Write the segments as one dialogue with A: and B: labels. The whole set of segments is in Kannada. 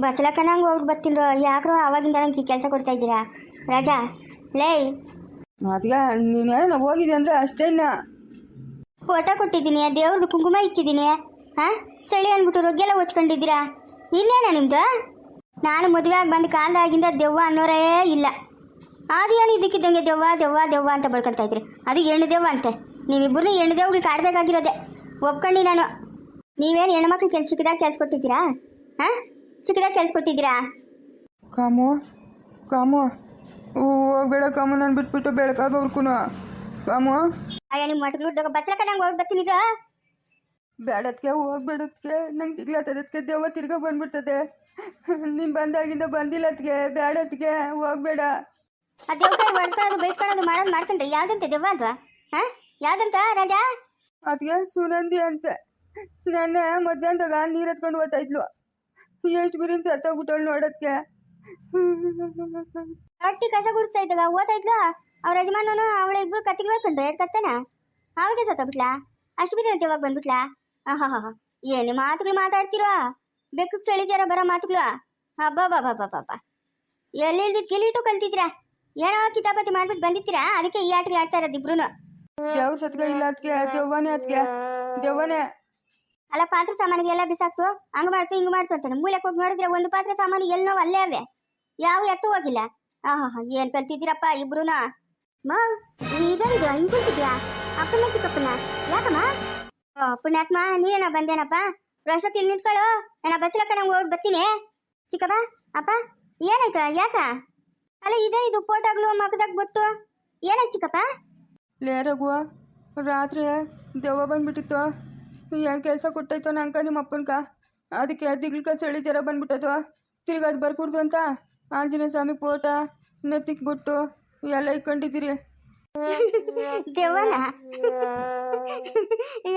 A: ಬಚ್ಚಲಕ್ಕನಂಗೆ ಹೋಗಿ ಬರ್ತೀನ್ರೋ ಯಾಕ್ರೋ ಆವಾಗಿಂದ ನಂಗೆ ಕೆಲಸ ಕೊಡ್ತಾ ಇದ್ದೀರಾ? ರಾಜಾ ಲೇ!
B: ಅದಕ್ಕೆ ನೀನೇನೋ ಹೋಗಿದೆ ಅಂದರೆ ಅಷ್ಟೇನ
A: ಫೋಟೋ ಕೊಟ್ಟಿದ್ದೀನಿ ದೇವ್ರದ್ದು ಕುಂಕುಮ ಇಕ್ಕಿದ್ದೀನಿ. ಹಾಂ? ಸಳಿ ಅಂದ್ಬಿಟ್ಟು ರೊಗ್ಗೆಲ್ಲ ಹೊಚ್ಕೊಂಡಿದ್ದೀರಾ? ಇನ್ನೇನ ನಿಮ್ಮದು ನಾನು ಮದುವೆ ಆಗಿ ಬಂದ ಕಾಲದಾಗಿಂದ ದೆವ್ವ ಅನ್ನೋರೇ ಇಲ್ಲ. ಅದೇನು ಇದಕ್ಕಿದ್ದಂಗೆ ದೆವ್ವ ದೆವ್ವ ದೆವ್ವ ಅಂತ ಬಳ್ಕೊಂತ ಇದ್ರಿ. ಅದು ಹೆಣ್ಣು ದೆವ್ವ ಅಂತೆ. ನೀವಿಬ್ಬರು ಹೆಣ್ಣು ದೆವ್ಗಳು ಕಾಡಬೇಕಾಗಿರೋದೆ. ಒಪ್ಕೊಂಡು ನಾನು. ನೀವೇನು ಹೆಣ್ಮಕ್ಳು ಕೆಲ್ಸಕ್ಕಿದಾಗ ಕೆಲ್ಸ ಕೊಟ್ಟಿದ್ದೀರಾ? ಹಾಂ? ಸಿಕ್ಕಿದಾಗ ಕೇಳಿಸ್ಕೊಟ್ಟಿದ್ದೀರಾ? ಕೊಟ್ಟಿದ್ದೀರಾ
B: ಕಾಮು. ಕಾಮು ಹೋಗ್ಬೇಡ ಕಾಮು ನಾನು ಬಿಟ್ಬಿಟ್ಟು ಬೆಳಕಾಗೋರ್ಕು ಕಾಮು.
A: ಅಯ್ಯ ನಿಮ್ಮ ಮಟ್ಗಳು ಬಚ್ಚಲಕ್ಕ ನಂಗೆ ಹೋಗಿ ಬರ್ತೀನಿ
B: ಬೇಡದ್ಕೆ ಹೋಗ್ಬೇಡದ್ಕೆ ನಂಗೆ ಸಿಗ್ಲತ್ತದಕ್ಕೆ ದೆವ್ವ ತಿರ್ಗ ಬಂದ್ಬಿಡ್ತದೆ. ನೀನು ಬಂದಾಗಿಂದ ಬಂದಿಲ್ಲ ಅದಕ್ಕೆ ಬೇಡದ್ಕೆ ಹೋಗ್ಬೇಡ
A: ಆ ದೇವ್ರ ಕೈ ಹೊಡ್ಸ್ಕೊಳ್ಳೋದು ಬೈಸ್ಕೊಳ್ಳೋದು ಮಾಡೋದು ಮಾಡ್ಕೊಂಡ್ರೆ ಯಾವ್ದಂತೆ ದೆವ್ವ ಅಂತ ಹಾಂ? ಯಾವ್ದಂತ ರಾಜಾ?
B: ಅದಕ್ಕೆ ಸುನಂದಿ ಅಂತೆ. ನನ್ನ ಮಧ್ಯಾಹ್ನದಾಗ ನೀರು ಎತ್ಕೊಂಡು ಹೋಗ್ತಾ ಇದ್ಲು. ಎಷ್ಟು ಬಿರಿನ್ ಸತ್ತೋಗ್ಬಿಟ್ಟವಳು ನೋಡೋದಕ್ಕೆ
A: ಹೊಟ್ಟಿ ಕಸ ಗುಡಿಸ್ತಾ ಇದ್ದಾಗ ಇದ್ಲು? ಅವ್ರ ಯಜಮಾನನು ಅವಳ ಇಬ್ರು ಕತ್ತಿಗೆ ಹೇಳ್ಕೊಂಡು ಎರಡು ಕತ್ತನ? ಅವಾಗೆ ಸತ್ತೋಗ್ಬಿಟ್ಲಾ ಅಷ್ಟು ಬಿಡಿ ಅಂತ ಇವಾಗ ಬಂದ್ಬಿಟ್ಲಾ? ಆಹಾ ಹಾ ಏನು ಮಾತುಗಳು ಮಾತಾಡ್ತಿರೋ? ಬೆಕ್ಕಕ್ಕೆ ಚಳಿಜಾರ ಬರೋ ಮಾತುಗಳು? ಹಬ್ಬ ಬಾಬಾ ಬಾಬಾ ಎಲ್ಲಿ ಇಲ್ದಿದ್ ಗಿಲಿಟು ಕಲ್ತಿದ್ರಾ ಏನೋ ಕಿತಾಪತಿ ಮಾಡ್ಬಿಟ್ಟು ಬಂದಿತ್ತೀರಾ ಅದಕ್ಕೆ ಈ ಆಟಗಳು ಆಡ್ತಾ ಇರೋದು ಇಬ್ರು
B: ಯಾವ ಸತ್ಗ ಇಲ್ಲ ಅದಕ್ಕೆ ದೆವ್ವನೇ ಅದಕ್ಕೆ ದೆವ್ವನೇ
A: ಅಲ್ಲ, ಪಾತ್ರೆ ಎಲ್ಲ ಬಿಸಾಕ್ತು. ಹಂಗ ಮಾಡ್ತು, ಹಿಂಗ್ ಮಾಡ್ತು ಅಂತಾನೆ. ಮೂಲೆ ಹೋಗಿ ನೋಡಿದ್ರೆ ಒಂದು ಪಾತ್ರೆ ಸಾಮಾನು ಎಲ್ಲಿ ನೋವು ಅಲ್ಲೇ ಅವೆ. ಯಾವ ಎತ್ತು ಹೋಗಿಲ್ಲ. ಆಹಾ ಏನ್ ಕಲ್ತಿದ್ದೀರಪ್ಪ ಇಬ್ರುನ? ಮಾ ಇದೇನಿದು ಹಿಂಗ್ ಕುಂತಿದ್ಯಾ ಅಪ್ಪನ ಚಿಕ್ಕಪ್ಪನ ಯಾಕಮ್ಮ? ಓ ಪುಣ್ಯಾತ್ಮ ನೀನೇನ ಬಂದೇನಪ್ಪ? ಪ್ರಶತ್ ಇಲ್ಲಿ ನಿಂತ್ಕೊಳ್ಳು. ನಾನು ಬಸ್ಲಕ್ಕ ನಂಗೆ ಹೋಗಿ ಬರ್ತೀನಿ. ಚಿಕ್ಕಪ್ಪ, ಅಪ್ಪ, ಏನಾಯ್ತು? ಯಾಕ? ಅಲ್ಲ ಇದೇನಿದು ಫೋಟೋಗಳು ಮಗದಾಗ ಬಿಟ್ಟು. ಏನಾಯ್ತು ಚಿಕ್ಕಪ್ಪ?
B: ಲೇ ರಘು ರಾತ್ರಿ ದೆವ್ವ ಬಂದ್ಬಿಟ್ಟಿತ್ತು. ಏನು ಕೆಲಸ ಕೊಟ್ಟೈತೋ ನಂಕ ನಿಮ್ಮ ಅಪ್ಪನ್ಕ ಅದಕ್ಕೆ ದಿಗ್ಲಿಕ ಸಳಿ ಜ್ವರ ಬಂದ್ಬಿಟ್ಟದು ತಿರ್ಗಿ ಅದು ಬರ್ಕೂಡ್ದು ಅಂತ ಆಂಜನೇಯ ಸ್ವಾಮಿ ಫೋಟ ನೆತ್ತಿಗೆ ಬಿಟ್ಟು ಎಲ್ಲ ಇಕ್ಕೊಂಡಿದ್ದೀರಿ.
A: ದೇವನ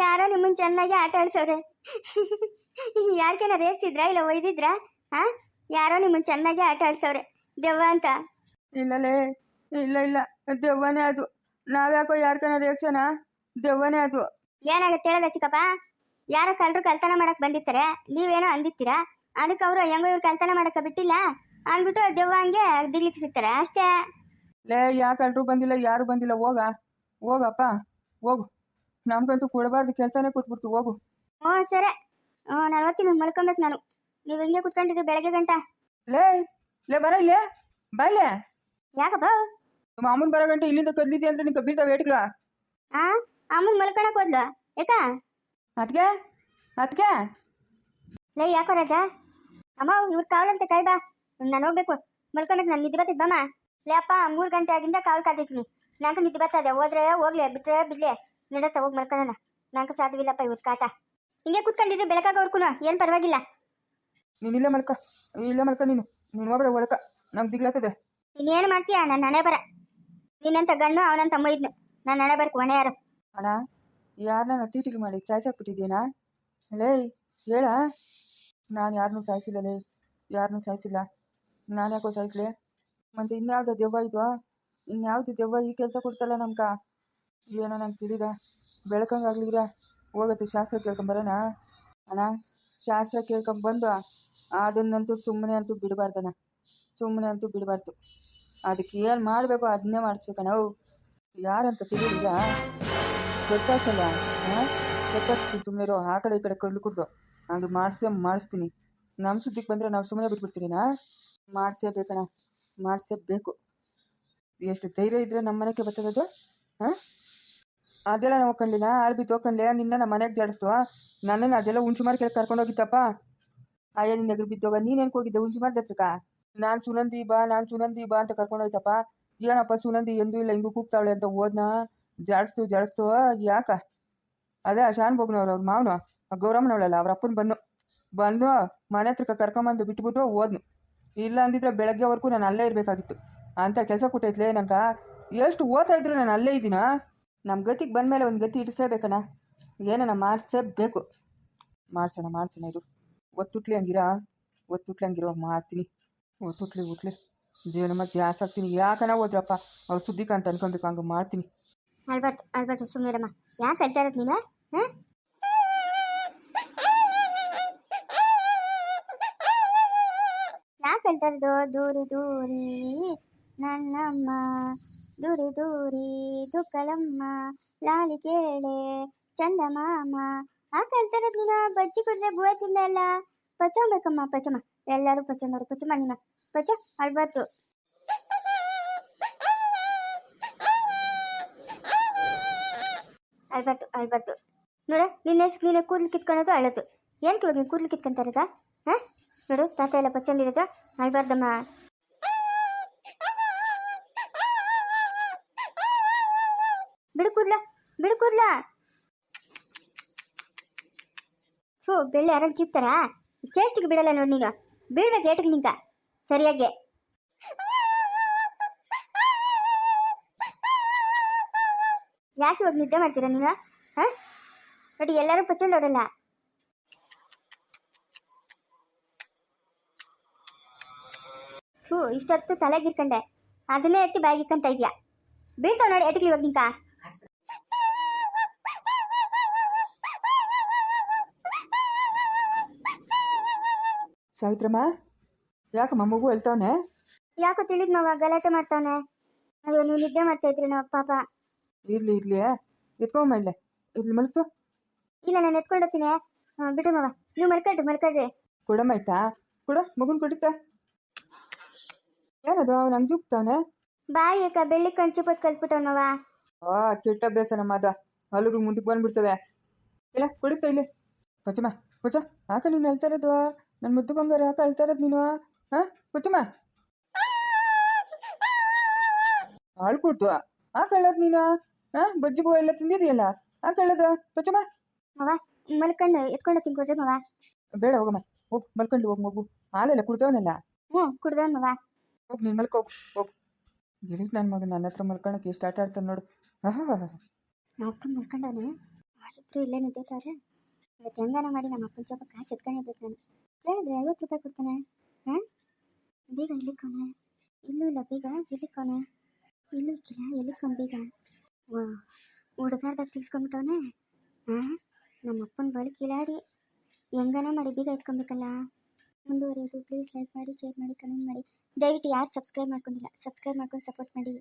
A: ಯಾರೋ ನಿಮ್ಮನ್ನ ಚೆನ್ನಾಗಿ ಆಟ ಆಡ್ಸವ್ರೆ. ಯಾರ್ಕೇನ ರೇಗ್ಸಿದ್ರ ಇಲ್ಲ ಒಯ್ದಿದ್ರ? ಹಾ ಯಾರೋ ನಿಮ್ಮನ್ನ ಚೆನ್ನಾಗಿ ಆಟ ಆಡ್ಸವ್ರೆ. ದೆವ್ವ ಅಂತ.
B: ಇಲ್ಲಲೇ ಇಲ್ಲ ಇಲ್ಲ. ದೆವ್ವನೇ ಅದು. ನಾವ್ಯಾಕೋ ಯಾರ್ಕನ ರೇಗ್ಸೋಣ ದೆವ್ವನೇ ಅದು.
A: ಏನಾಗತ್ತೆ ಹೇಳಲ್ಲ ಚಿಕ್ಕಪ್ಪ? ಯಾರೋ ಕಳ್ಳರು ಕಳ್ತನ ಮಾಡಕ್ ಬಂದಿರ್ತಾರೆ. ನೀವೇನೋ ಅಂದಿರ್ತೀರಾ? ಅದಕ್ಕೆ ಅವರು ಹೆಂಗೋ ಇವ್ರು ಕಳ್ತನ ಮಾಡಕ್ಕೆ ಬಿಟ್ಟಿಲ್ಲ. ಅಂದ್ಬಿಟ್ಟು ದೆವ್ವ ಹಂಗೆ ದಿಗ್ಲಿಕ್ಕೆ ಸಿಗ್ತಾರೆ ಅಷ್ಟೇ.
B: ಲೇ ಯಾ ಕಳ್ಳರು ಬಂದಿಲ್ಲ ಯಾರು ಬಂದಿಲ್ಲ ಹೋಗ. ಹೋಗಪ್ಪ. ಹೋಗು. ನಮ್ಗಂತೂ ಕೊಡಬಾರ್ದು ಕೆಲಸನೇ ಕೊಟ್ಬಿಡ್ತು ಹೋಗು.
A: ಹ್ಞೂ ಸರಿ. ಹ್ಞೂ ನಾನು ಓದ್ತೀನಿ ಮಲ್ಕೊಬೇಕು ನಾನು. ನೀವು ಹಿಂಗೆ ಕುತ್ಕೊಂಡಿರಿ ಬೆಳಗ್ಗೆ ಗಂಟ.
B: ಲೇ ಲೇ ಬರ ಇಲ್ಲೇ. ಬಾಯ್ಲೆ
A: ಯಾಕಪ್ಪ?
B: ಮಾಮೂನ್ ಬರೋ ಗಂಟೆ ಇಲ್ಲಿಂದ ಕದ್ಲಿದ್ದೆ ಅಂದ್ರೆ ನಿಂಗೆ ಬೀಳ್ತಾವ ಏಟ್ಗಳ
A: ಆ? ಅಮ್ಮನ್ ಮಲ್ಕೊಳಕ್ ಹೋದ್ಲು. ಏಕಾ
B: ಅದ್ಗೆ ಅದ್ಗೆ
A: ಲೇ ಯಾಕೋ ರಾಜ? ಅಮ್ಮ ಇವ್ರು ಕಾವಲಂತೆ ಕೈ ಬಾ. ನಾನು ಹೋಗ್ಬೇಕು. ಮಲ್ಕೊಳಕ್ ನಾನು. ನಿದ್ದೆ ಬರ್ತೈತೆ ಬಮ್ಮ ಲೇ ಅಪ್ಪ ಮೂರು ಗಂಟೆ ಆಗಿಂದ ಕಾವಲ್ ಕಾದಿದ್ದೀನಿ. ನಂಗೆ ನಿದ್ದೆ ಬರ್ತದೆ ಹೋದ್ರೆ ಹೋಗ್ಲಿ ಬಿಟ್ರೆ ಬಿಡ್ಲಿ. ನಡತ್ತ ಹೋಗಿ ಮಲ್ಕೊಳ್ಳೋಣ ನಂಗೆ ಸಾಧ್ಯವಿಲ್ಲಪ್ಪ ಇವ್ರ ಕಾಟ. ಹಿಂಗೆ ಬೆಳಕಾಗ ಬೆಳಕಾಗವ್ರಕ್ಕೂ ಏನು ಪರವಾಗಿಲ್ಲ.
B: ನೀನು ಇಲ್ಲೇ ಮಲ್ಕ. ಇಲ್ಲೇ ಮಲ್ಕ ನೀನು. ನೀನು ಹೋಗ್ಬೇಡ ಒಳಕ. ನಮ್ಗೆ ದಿಗ್ಲಾತದೆ
A: ಇನ್ನೇನು ಮಾಡ್ತೀಯ? ನನ್ನ ಹಣೆ ಬರ. ನೀನಂತ ಗಣ್ಣು ಅವನಂತ ಮೈದ್ನು ನನ್ನ ಹಣೆ ಬರ್ಕು ಹೊಣೆ ಯಾರು.
B: ಅಣ್ಣ, ಯಾರನ್ನ ತೀಟಿಗೆ ಮಾಡಿ ಸಾಯ್ಸಾಕ್ಬಿಟ್ಟಿದ್ದೀನಾ ಲೇ, ಹೇಳ. ನಾನು ಯಾರನ್ನೂ ಸಾಯಿಸಿಲ್ಲ ಲೇ ಯಾರನ್ನೂ ಸಾಯಿಸಿಲ್ಲ. ನಾನು ಯಾಕೋ ಸಾಯಿಸ್ಲೇ? ಮತ್ತು ಇನ್ಯಾವುದೋ ದೆವ್ವ ಇದ್ವಾ ಇನ್ಯಾವುದು ದೆವ್ವ ಈ ಕೆಲಸ ಕೊಡ್ತಲ್ಲ ನಮ್ಕ? ಏನೋ ನಂಗೆ ತಿಳಿದ. ಬೆಳಕಂಗಾಗ್ಲಿರ? ಹೋಗತ್ತೆ ಶಾಸ್ತ್ರ ಕೇಳ್ಕೊಂಬರೋಣ ಅಣ್ಣ, ಶಾಸ್ತ್ರ ಕೇಳ್ಕೊಂಬಂದು ಅದನ್ನಂತೂ ಸುಮ್ಮನೆ ಅಂತೂ ಬಿಡಬಾರ್ದಣ್ಣ. ಸುಮ್ಮನೆ ಅಂತೂ ಬಿಡಬಾರ್ದು. ಅದಕ್ಕೆ ಏನು ಮಾಡಬೇಕು ಅದನ್ನೇ ಮಾಡಿಸ್ಬೇಕಣ್ಣ. ಯಾರಂತ ತಿಳಿದಿಲ್ಲ ಗೊತ್ತಾಗ್ಸಲ್ಲ ಹಾಂ ಗೊತ್ತಾಗ್ತೀನಿ ಸುಮ್ಮನೆ ಆ ಕಡೆ ಈ ಕಡೆ ಕಡ್ಲು ಕುಡ್ದು. ಹಂಗೆ ಮಾಡಿಸೇ ಮಾಡಿಸ್ತೀನಿ. ನಮ್ಮ ಸುದ್ದಿಗೆ ಬಂದರೆ ನಾವು ಸುಮ್ಮನೆ ಬಿಟ್ಬಿಡ್ತೀರಿನಾ? ಮಾಡಿಸೇಬೇಕಣ್ಣ ಮಾಡಿಸೇಬೇಕು. ಎಷ್ಟು ಧೈರ್ಯ ಇದ್ದರೆ ನಮ್ಮ ಮನೆಗೆ ಬರ್ತದದು? ಹಾಂ ಅದೆಲ್ಲ ನಾವು ಹೋಗ್ಕೊಂಡಿಲ್ಲ ಆಳ್ಬಿ ತೋಕೊಂಡ್ಲೆ ನಿನ್ನ ನಮ್ಮ ಮನೆಗೆ ಜಾಡಿಸ್ತು ನನ್ನನ್ನು ಅದೆಲ್ಲ ಉಂಚು ಮಾರಿ ಕೆಳಗೆ ಕರ್ಕೊಂಡೋಗಿತ್ತಪ್ಪ ಅಯ್ಯ ನಿನ್ನ ಎದುರು ಬಿದ್ದೋಗ ನೀನು ಹೋಗಿದ್ದೆ ಉಂಚು ಹತ್ರಕ್ಕ? ನಾನು ಸುನಂದಿ ಬಾ, ನಾನು ಸುನಂದಿ ಬಾ ಅಂತ ಕರ್ಕೊಂಡೋಯ್ತಪ್ಪ ಏನಪ್ಪ ಸುನಂದಿ? ಎಂದೂ ಇಲ್ಲ, ಹಿಂಗೂ ಕೂಗ್ತಾವಳೆ ಅಂತ ಹೋದ್ನಾ? ಜಾಡಿಸ್ತು ಜಾಡಿಸ್ತು ಯಾಕ? ಅದೇ ಶಾನ್ ಬೋಗ್ನವ್ರು, ಅವ್ರ ಮಾವನು ಗೌರಮ್ಮನವಳಲ್ಲ ಅವ್ರ ಅಪ್ಪನ ಬಂದು ಬಂದು ಮನೆ ಹತ್ರಕ್ಕೆ ಕರ್ಕೊಂಬಂದು ಬಿಟ್ಬಿಟ್ಟು ಓದ್ನು ಇಲ್ಲ ಅಂದಿದ್ರೆ ಬೆಳಗ್ಗೆವರೆಗೂ ನಾನು ಅಲ್ಲೇ ಇರಬೇಕಾಗಿತ್ತು. ಅಂತ ಕೆಲಸ ಕೊಟ್ಟೈತ್ಲೇ ನಂಗೆ. ಎಷ್ಟು ಓದ್ತಾ ಇದ್ರು ನಾನು ಅಲ್ಲೇ ಇದ್ದೀನ? ನಮ್ಮ ಗತಿಗೆ ಬಂದಮೇಲೆ ಒಂದು ಗತಿ ಇಡಿಸೇಬೇಕಣ್ಣ. ಏನನ್ನ ಮಾಡಿಸೇಬೇಕು? ಮಾಡ್ಸೋಣ ಮಾಡ್ಸೋಣ ಇದು ಒತ್ತುಟ್ಲಿ ಹಂಗಿರ? ಒತ್ತುಟ್ಲಿ ಹಂಗಿರೋ, ಮಾಡ್ತೀನಿ. ಒತ್ತುಟ್ಲಿ ಉಟ್ಲಿ ಜೀವನ ಮತ್ತೆ ಜಾಸ್ತಿ ಯಾಕನ ಹೋದ್ರಪ್ಪ? ಅವ್ರು ಸುದ್ದಿಕ ಅಂತ ಅನ್ಕೊಂಡ್ಬೇಕು ಹಂಗೆ ಮಾಡ್ತೀನಿ.
A: ಅಳ್ಬಾರ್ದು ಅಳ್ಬಾರ್ದು ಸುಮ್ಮನಿರಮ್ಮ ಯಾಕೆ ಅಳ್ತಾ ಇರೋದು ನೀನು? ಹಾಂ? ಹೇಳ್ತಾರದು ದೂರಿ ದೂರಿ, ನನ್ನಮ್ಮ. ದೂರಿ ದೂರಿ ದುಕ್ಕಲಮ್ಮ ಲಾಲಿ ಕೇಳೆ, ಚಂದಮಾಮ. ಆ ಇರೋದು ನೀನು? ಬಜ್ಜಿ ಕುಡಿದ್ರೆ ಬುವ ತಿಂದಲ್ಲ ಪಚ್ಚಮ್ಮ ಎಲ್ಲರೂ ಪಚ್ಚನವರು ಪಚ್ಚಮ್ಮ ನೀನು. ಪಚ್ಚ ಅಳ್ಬಾರ್ದು ಅಳ್ಬಾರ್ದು ಅಳ್ಬಾರ್ದು ನೋಡ ನಿನ್ನೆಷ್ಟು ನೀನೆ ಕೂದಲು ಕಿತ್ಕೊಳ್ಳೋದು ಅಳೋದು. ಏನು ಇವಾಗ ನೀನು ಕೂದಲು ಕಿತ್ಕೊಂತಾರದ ಹಾಂ? ನೋಡು, ತಾತ ಎಲ್ಲ ಪಚ್ಚಂಡಿರೋದು ಅಳ್ಬಾರ್ದಮ್ಮ. ಬಿಡು ಕೂದ್ಲ ಬಿಡು ಕೂದ್ಲ. ಹೋ ಬೆಳ್ಳಿ ಯಾರು ಚಿಪ್ತಾರಾ? ಚೇಸ್ಟಿಗೆ ಬಿಡಲ್ಲ ನೋಡಿ ನೀನು. ಬೀಳ್ಬೇಕು ಏಟಿಗೆ ನಿಂತ ಸರಿಯಾಗಿ. ಯಾಕೆ ಇವಾಗ ನಿದ್ದೆ ಮಾಡ್ತೀರಾ ನೀನು ಹಾಂ? ನೋಡಿ ಎಲ್ಲರೂ ಪಚ್ಚಂಡವ್ರಲ್ಲ. ಹ್ಞೂ ಇಷ್ಟೊತ್ತು ತಲೆಗಿರ್ಕಂಡೆ. ಅದನ್ನೇ ಎತ್ತಿ ಬಾಯಿಗಿಕ್ಕಂತ ಇದೆಯಾ? ಬೀಳ್ತಾವ ನೋಡಿ ಎಟಕ್ಲಿ ಇವಾಗ ನಿಂತ.
B: ಸಾವಿತ್ರಮ್ಮ ಯಾಕಮ್ಮ ಮಗು ಹೇಳ್ತಾವನೆ
A: ಯಾಕೋ ತಿಳಿದ್ ಮಾವ ಗಲಾಟೆ ಮಾಡ್ತಾವನೆ. ಅಯ್ಯೋ ನೀವು ನಿದ್ದೆ ಮಾಡ್ತಾ ಇದ್ರಿ ನಾವು ಪಾಪ.
B: ಇರ್ಲಿ ಇರ್ಲಿ ಎತ್ಕೊಂಬ ಇಲ್ಲೇ. ಇರ್ಲಿ ಮಲಗ್ಸು.
A: ಇಲ್ಲ ನಾನು ಎತ್ಕೊಂಡು ಹೋಗ್ತೀನಿ ಹ್ಮ್, ಬಿಡು ಮಾವ. ನೀವು ಮಲ್ಕೊಳ್ರಿ ಮಲ್ಕೊಳ್ರಿ.
B: ಕೊಡಮ್ಮ ಆಯ್ತಾ? ಕೊಡು ಮಗುನ್ ಕೊಡಿಕ ಏನದು ಅವ್ನು ಹಂಗೆ ಜುಗ್ತಾವನೆ?
A: ಬಾಯಿ ಅಕ್ಕ ಬೆಳ್ಳಿ ಕಂಚು ಪತ್ ಕಲ್ತ್ಬಿಟ್ಟವ್
B: ಆ ಕೆಟ್ಟ ಅಭ್ಯಾಸ ನಮ್ಮ ಅದ. ಹಲ್ಲುಗಳು ಮುಂದಕ್ಕೆ ಬಂದ್ಬಿಡ್ತವೆ. ಇಲ್ಲ ಕುಡಿತ ಇಲ್ಲಿ. ಪಚ್ಚಮ್ಮ ಕೊಚ ಆಕ ನೀನು ಹೇಳ್ತಾ ಇರೋದು? ನನ್ನ ಮುದ್ದು ಬಂಗಾರ ಆಕ ಹೇಳ್ತಾ ಇರೋದು ನೀನು? ಹಾಂ ಪಚ್ಚಮ್ಮ ಹಾಳು ಕೊಡ್ತು ಯಾಕೆ ಹೇಳೋದು ನೀನು? ಹಾಂ ಬಜ್ಜಿಗೂ ಎಲ್ಲ ತಿಂದಿದೆಯಲ್ಲ ಆ ಹೇಳೋದು ಪಚ್ಚಮ್ಮ
A: ಮಾವ ಮಲ್ಕೊಂಡು ಎತ್ಕೊಂಡು ತಿನ್ಕೊಡ್ರಿ ಕೊಡ್ರಿ
B: ಬೇಡ ಹೋಗಮ್ಮ. ಹೋಗಿ ಮಲ್ಕೊಂಡು ಹೋಗಿ ಮಗು ಹಾಲೆಲ್ಲ ಕುಡ್ದವನಲ್ಲ?
A: ಹ್ಞೂ ಕುಡ್ದವ್ ಮಾವ.
B: ಹೋಗಿ ನೀನು ಮಲ್ಕೋ ಹೋಗಿ ಹೋಗು. ಗಿರೀಶ್ ನನ್ನ ಮಗ ನನ್ನ ಹತ್ರ ಮಲ್ಕೊಳಕ್ಕೆ ಎಷ್ಟು ಆಟ ಆಡ್ತಾನೆ ನೋಡು.
A: ಅಪ್ಪನ ಮಲ್ಕೊಂಡವನೆ? ಇಬ್ರು ಇಲ್ಲೇ ನಿಂತಿರ್ತಾರೆ ಇವತ್ತು ಹೆಂಗಾನ ಮಾಡಿ ನಮ್ಮ ಅಪ್ಪನ ಜೊತೆ ಕಾಸು ಎತ್ಕೊಂಡಿರ್ಬೇಕು ನಾನು. ಕೇಳಿದ್ರೆ ಐವತ್ತು ರೂಪಾಯಿ ಕೊಡ್ತಾನೆ. ಹಾಂ ಬೀಗ ಇಲ್ಲಿಕ್ಕೋನೆ ಇಲ್ಲೂ ಇಲ್ಲ ಬೀಗ ಇಲ್ಲಿಕ್ಕೋನೆ ಇಲ್ಲೂ ಇಲ್ಲ ಎಲ್ಲಿಕ್ಕೋನ್ ಬೀಗ? ಹುಡುಗಾರ್ದಾಗ ತಿಳ್ಸ್ಕೊಂಬಿಟ್ಟವನೆ ಹಾಂ ನಮ್ಮ ಅಪ್ಪನ ಬಳಿ ಕಿಲಾಡಿ ಹೆಂಗನ ಮಾಡಿ ಬೀಗ ಎತ್ಕೊಬೇಕಲ್ಲ? ಮುಂದುವರಿಯೋದು ಪ್ಲೀಸ್ ಲೈಕ್ ಮಾಡಿ ಶೇರ್ ಮಾಡಿ ಕಮೆಂಟ್ ಮಾಡಿ. ದಯವಿಟ್ಟು ಯಾರು ಸಬ್ಸ್ಕ್ರೈಬ್ ಮಾಡ್ಕೊಂಡಿಲ್ಲ ಸಬ್ಸ್ಕ್ರೈಬ್ ಮಾಡ್ಕೊಂಡು ಸಪೋರ್ಟ್ ಮಾಡಿ.